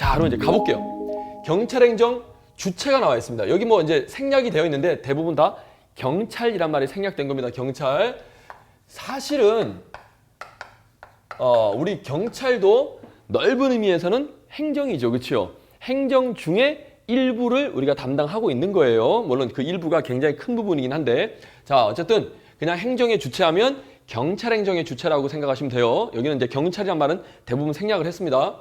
자, 그럼 이제 가볼게요. 경찰행정 주체가 나와 있습니다. 여기 뭐 이제 생략이 되어 있는데 대부분 다 경찰이란 말이 생략된 겁니다. 경찰. 사실은 어, 우리 경찰도 넓은 의미에서는 행정이죠. 그렇죠? 행정 중에 일부를 우리가 담당하고 있는 거예요. 물론 그 일부가 굉장히 큰 부분이긴 한데 자, 어쨌든 그냥 행정의 주체하면 경찰 행정의 주체라고 생각하시면 돼요. 여기는 이제 경찰이란 말은 대부분 생략을 했습니다.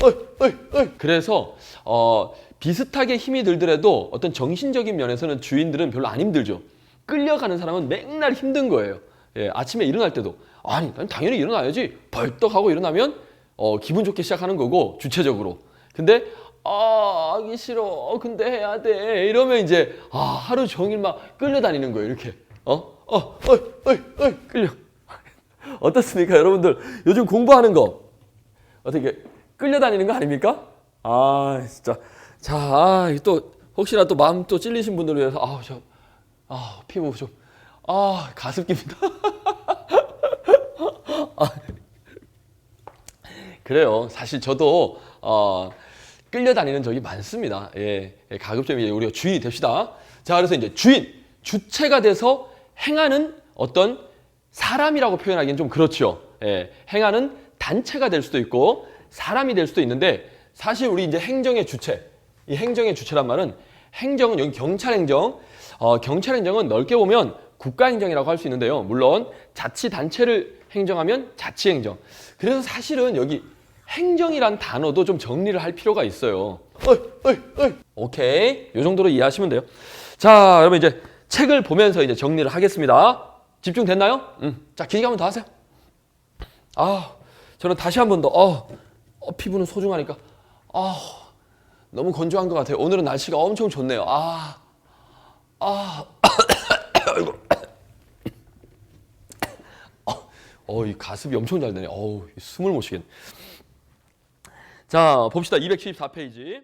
어이, 어이, 그래서 어, 비슷하게 힘이 들더라도 어떤 정신적인 면에서는 주인들은 별로 안 힘들죠. 끌려가는 사람은 맨날 힘든 거예요. 예, 아침에 일어날 때도 아니 난 당연히 일어나야지 벌떡하고 일어나면 어, 기분 좋게 시작하는 거고 주체적으로. 근데 아 하기 싫어. 어, 근데 해야 돼. 이러면 이제 아 하루 종일 막 끌려다니는 거예요. 이렇게 어어 어이 어이 어이 끌려. 어떻습니까, 여러분들? 요즘 공부하는 거 어떻게 끌려다니는 거 아닙니까? 아 진짜 자, 아, 또 혹시나 또 마음 또 찔리신 분들을 위해서 아우 저 아, 피부 좀 아, 가습 깁니다. 아, 그래요. 사실 저도 어, 끌려다니는 적이 많습니다. 예, 예, 가급적 이제 우리가 주인이 됩시다. 자, 그래서 이제 주인, 주체가 돼서 행하는 어떤 사람이라고 표현하기는 좀 그렇죠. 예, 행하는 단체가 될 수도 있고 사람이 될 수도 있는데 사실 우리 이제 행정의 주체, 이 행정의 주체란 말은 행정은 여기 경찰 행정, 어, 경찰 행정은 넓게 보면 국가 행정이라고 할 수 있는데요. 물론 자치 단체를 행정하면 자치 행정. 그래서 사실은 여기 행정이란 단어도 좀 정리를 할 필요가 있어요. 어이, 어이, 어이. 오케이. 요 정도로 이해하시면 돼요. 자, 여러분 이제 책을 보면서 이제 정리를 하겠습니다. 집중됐나요? 음. 자, 기계 한번 더 하세요. 아, 저는 다시 한 번 더, 어, 어, 피부는 소중하니까, 아, 너무 건조한 것 같아요. 오늘은 날씨가 엄청 좋네요. 아, 아, 아이고. 어, 이 가습이 엄청 잘 되네. 어우, 숨을 못 쉬겠네. 자, 봅시다. 274페이지.